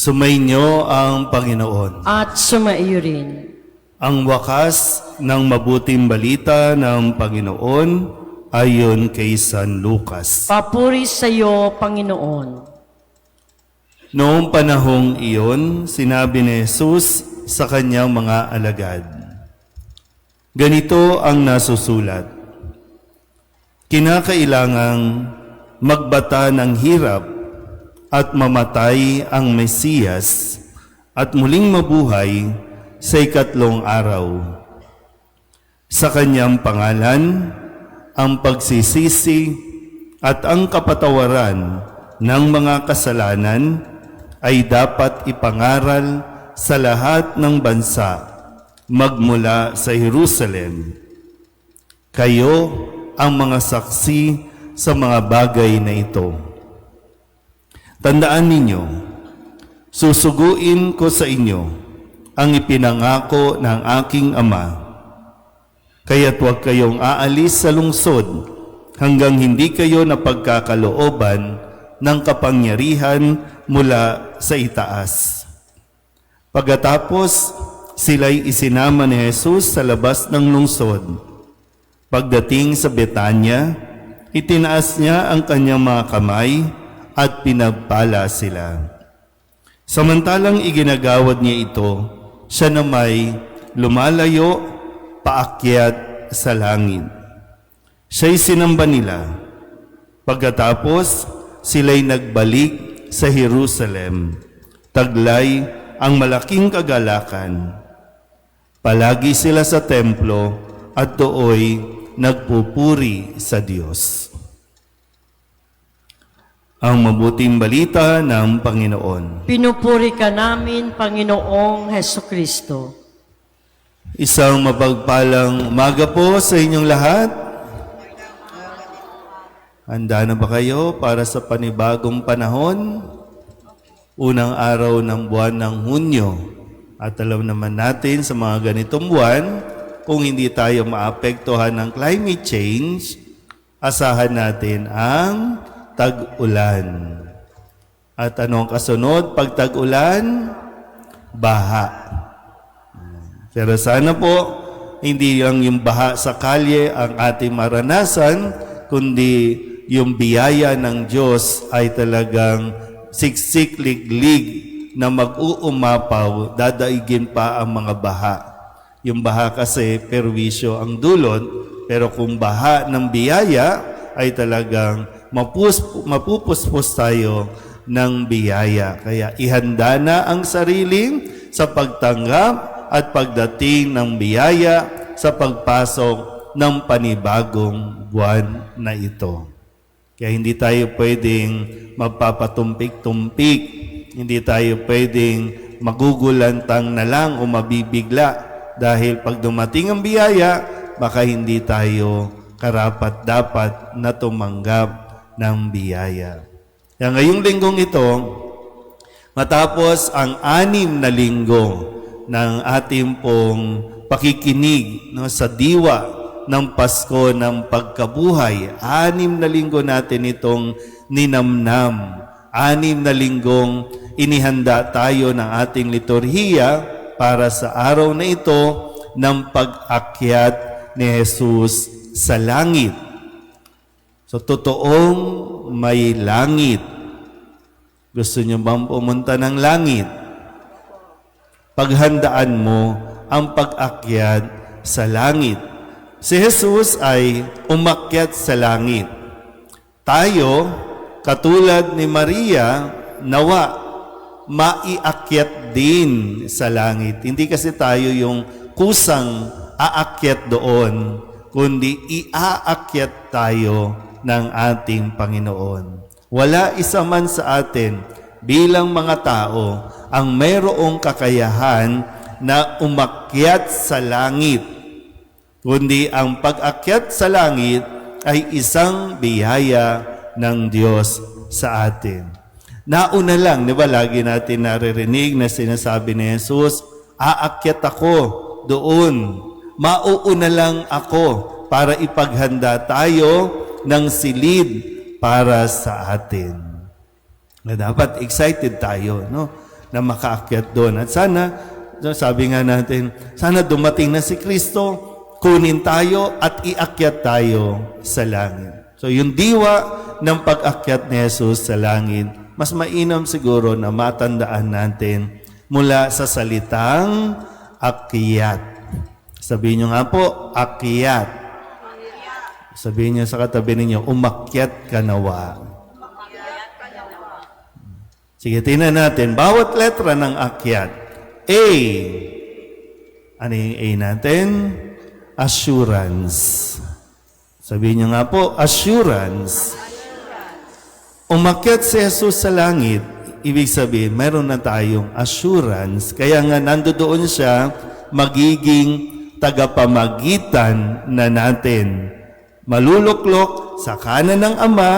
Sumainyo ang Panginoon. at sumaiyo rin. Ang wakas ng mabuting balita ng Panginoon ayon kay San Lucas. Papuri sa iyo, Panginoon. Noong panahong iyon, sinabi ni Jesus sa kanyang mga alagad, Ganito ang nasusulat, Kinakailangang magbata ng hirap at mamatay ang Mesiyas at muling mabuhay sa ikatlong araw. Sa kanyang pangalan, ang pagsisisi at ang kapatawaran ng mga kasalanan ay dapat ipangaral sa lahat ng bansa magmula sa Jerusalem. Kayo ang mga saksi sa mga bagay na ito. Tandaan ninyo, susuguin ko sa inyo ang ipinangako ng aking Ama. Kaya't huwag kayong aalis sa lungsod hanggang hindi kayo napagkakalooban ng kapangyarihan mula sa itaas. Pagkatapos, sila'y isinama ni Jesus sa labas ng lungsod. Pagdating sa Betanya, itinaas niya ang kanyang mga kamay at pinagpala sila. Samantalang iginagawad niya ito, siya na may lumalayo paakyat sa langit. Siya'y sinamba nila. Pagkatapos, sila'y nagbalik sa Jerusalem. Taglay ang malaking kagalakan. Palagi sila sa templo at dooy nagpupuri sa Diyos. Ang mabuting balita ng Panginoon. Pinupuri ka namin, Panginoong Heso Kristo. Isang mapagpalang umaga po sa inyong lahat. Handa na ba kayo para sa panibagong panahon? Unang araw ng buwan ng Hunyo. At alam naman natin sa mga ganitong buwan, kung hindi tayo maapektuhan ng climate change, asahan natin ang tag-ulan. At anong kasunod pag tag-ulan? Baha. Pero sana po, hindi lang yung baha sa kalye ang ating maranasan, kundi yung biyaya ng Diyos ay talagang siksik-liglig na mag-uumapaw, dadaigin pa ang mga baha. Yung baha kasi perwisyo ang dulot, pero kung baha ng biyaya ay talagang mapus, mapupuspos tayo ng biyaya. Kaya ihanda na ang sarili sa pagtanggap at pagdating ng biyaya sa pagpasok ng panibagong buwan na ito. Kaya hindi tayo pwedeng magpapatumpik-tumpik, hindi tayo pwedeng magugulantang na lang o mabibigla dahil pag dumating ang biyaya, baka hindi tayo karapat-dapat na tumanggap ng biyaya. Kaya ngayong linggong ito, matapos ang anim na linggo ng ating pong pakikinig no, sa diwa ng Pasko ng pagkabuhay. Anim na linggo natin itong ninamnam. Anim na linggong inihanda tayo ng ating liturhiya para sa araw na ito ng pag-akyat ni Jesus sa langit. So, totoong may langit. Gusto niyo bang pumunta ng langit? Paghandaan mo ang pag-akyat sa langit. Si Jesus ay umakyat sa langit. Tayo, katulad ni Maria, nawa maiakyat din sa langit. Hindi kasi tayo yung kusang aakyat doon, kundi iaakyat tayo ng ating Panginoon. Wala isa man sa atin bilang mga tao ang mayroong kakayahan na umakyat sa langit, kundi ang pag-akyat sa langit ay isang biyaya ng Diyos sa atin. Nauna lang, di ba, lagi natin naririnig na sinasabi ni Jesus, aakyat ako doon. Mauuna lang ako para ipaghanda tayo ng silid para sa atin. Na dapat excited tayo, no? na makaakyat doon. At sana, sabi nga natin, sana dumating na si Kristo, kunin tayo at iakyat tayo sa langit. So yung diwa ng pag-akyat ni Jesus sa langit, mas mainam siguro na matandaan natin mula sa salitang akyat. Sabihin nyo nga po, akyat. Sabihin niyo sa katabi ninyo, umakyat ka nawa. Sige, tingnan natin. Bawat letra ng akyat. A. Ano yung A natin? Assurance. Sabihin niyo nga po, assurance. Umakyat si Jesus sa langit, ibig sabihin, mayroon na tayong assurance. Kaya nga nandoon siya, magiging tagapamagitan na natin. Maluluklok sa kanan ng Ama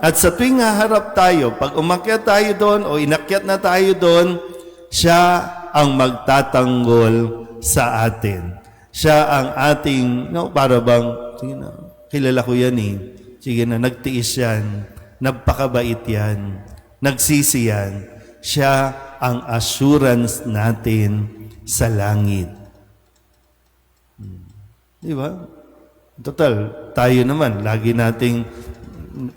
at sa tuwing haharap tayo, pag umakyat tayo doon o inakyat na tayo doon, siya ang magtatanggol sa atin. Siya ang ating, no, para bang, sige na, kilala ko yan eh. Sige na, nagtiis yan. Nagpakabait yan. Nagsisi yan. Siya ang assurance natin sa langit. Hmm. Di ba? Total, tayo naman, lagi nating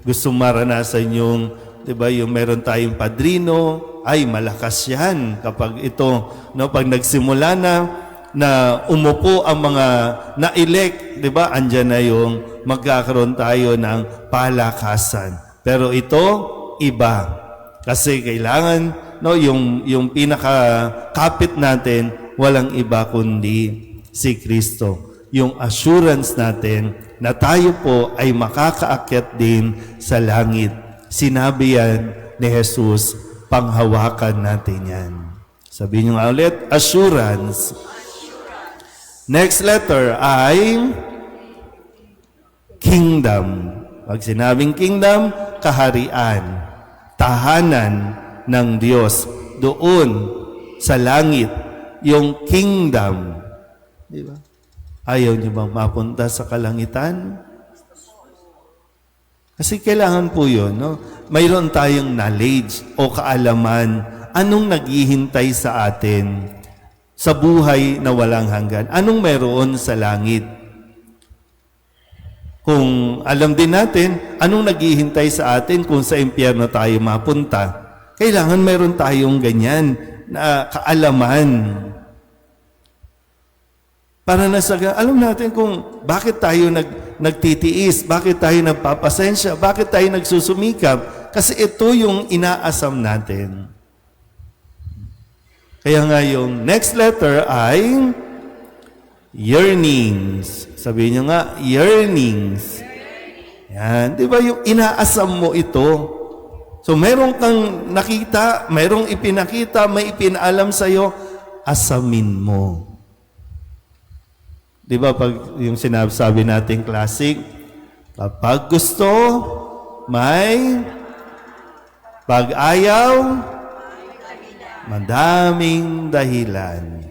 gusto maranasan yung, di ba, yung meron tayong padrino, ay malakas yan kapag ito, no, pag nagsimula na, na umupo ang mga na-elect, di ba, andyan na yung magkakaroon tayo ng palakasan. Pero ito, iba. Kasi kailangan, no, yung, yung pinaka-kapit natin, walang iba kundi si Kristo yung assurance natin na tayo po ay makakaakyat din sa langit. Sinabi yan ni Jesus, panghawakan natin yan. Sabihin nyo nga ulit, assurance. Next letter ay kingdom. Pag sinabing kingdom, kaharian, tahanan ng Diyos. Doon, sa langit, yung kingdom. Di ba? Ayaw niyo bang mapunta sa kalangitan? Kasi kailangan po yun, no? Mayroon tayong knowledge o kaalaman. Anong naghihintay sa atin sa buhay na walang hanggan? Anong meron sa langit? Kung alam din natin, anong naghihintay sa atin kung sa impyerno tayo mapunta? Kailangan meron tayong ganyan na kaalaman. Para nasa, alam natin kung bakit tayo nag, nagtitiis, bakit tayo nagpapasensya, bakit tayo nagsusumikap. Kasi ito yung inaasam natin. Kaya nga yung next letter ay yearnings. Sabihin nyo nga, yearnings. Yan. Di ba yung inaasam mo ito? So meron kang nakita, merong ipinakita, may ipinaalam sa'yo, asamin mo. Di ba pag yung sinasabi nating classic, kapag gusto, may pag ayaw, madaming dahilan.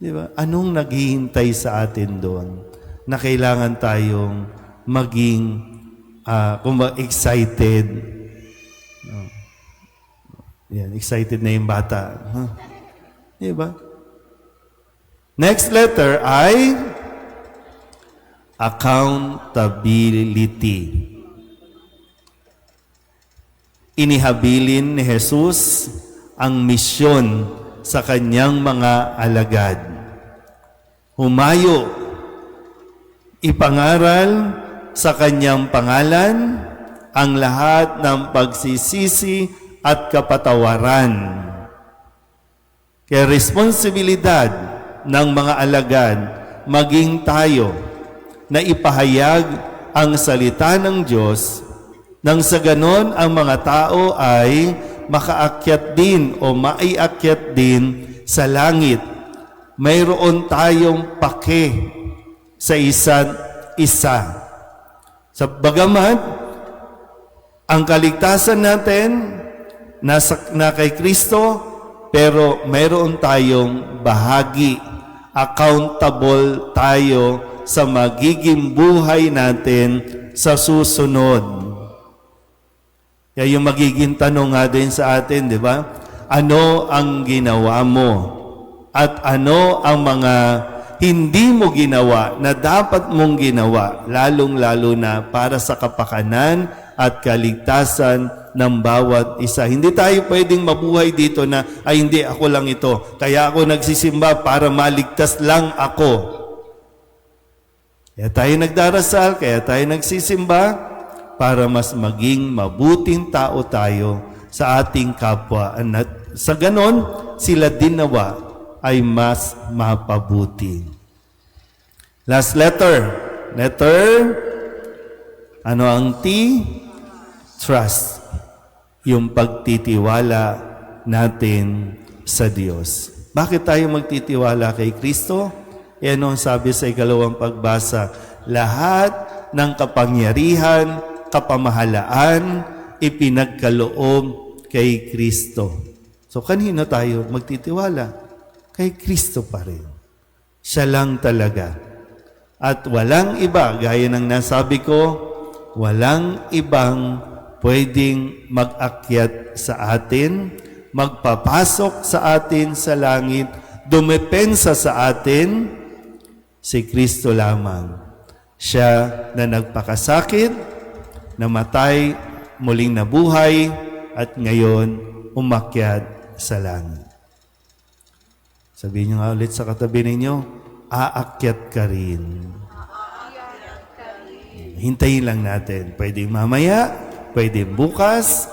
Di ba? Anong naghihintay sa atin doon na kailangan tayong maging uh, kumbaga excited. No. Yan, excited na yung bata. Huh? Di ba? Next letter ay accountability. Inihabilin ni Jesus ang misyon sa kanyang mga alagad. Humayo, ipangaral sa kanyang pangalan ang lahat ng pagsisisi at kapatawaran. Kaya responsibilidad ng mga alagad, maging tayo na ipahayag ang salita ng Diyos nang sa ganon ang mga tao ay makaakyat din o maiakyat din sa langit. Mayroon tayong pake sa isa't isa. Sa bagamat, ang kaligtasan natin nasa, na kay Kristo, pero mayroon tayong bahagi. Accountable tayo sa magiging buhay natin sa susunod. Kaya yung magiging tanong nga din sa atin, di ba? Ano ang ginawa mo? At ano ang mga hindi mo ginawa na dapat mong ginawa, lalong-lalo na para sa kapakanan at kaligtasan ng bawat isa. Hindi tayo pwedeng mabuhay dito na, ay hindi, ako lang ito. Kaya ako nagsisimba para maligtas lang ako. Kaya tayo nagdarasal, kaya tayo nagsisimba para mas maging mabuting tao tayo sa ating kapwa. At sa ganon, sila din nawa ay mas mapabuti. Last letter. Letter, ano ang T? Trust. Yung pagtitiwala natin sa Diyos. Bakit tayo magtitiwala kay Kristo? E ano ang sabi sa ikalawang pagbasa? Lahat ng kapangyarihan, kapamahalaan, ipinagkaloob kay Kristo. So kanino tayo magtitiwala? Kay Kristo pa rin. Siya lang talaga. At walang iba, gaya ng nasabi ko, walang ibang pwedeng mag-akyat sa atin, magpapasok sa atin sa langit, dumepensa sa atin, si Kristo lamang. Siya na nagpakasakit, namatay, muling nabuhay, at ngayon umakyat sa langit. Sabihin niyo nga ulit sa katabi ninyo, aakyat ka rin. Hintayin lang natin. Pwedeng mamaya, pwedeng bukas,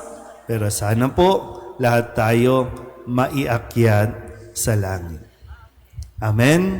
pero sana po lahat tayo maiakyat sa langit. Amen?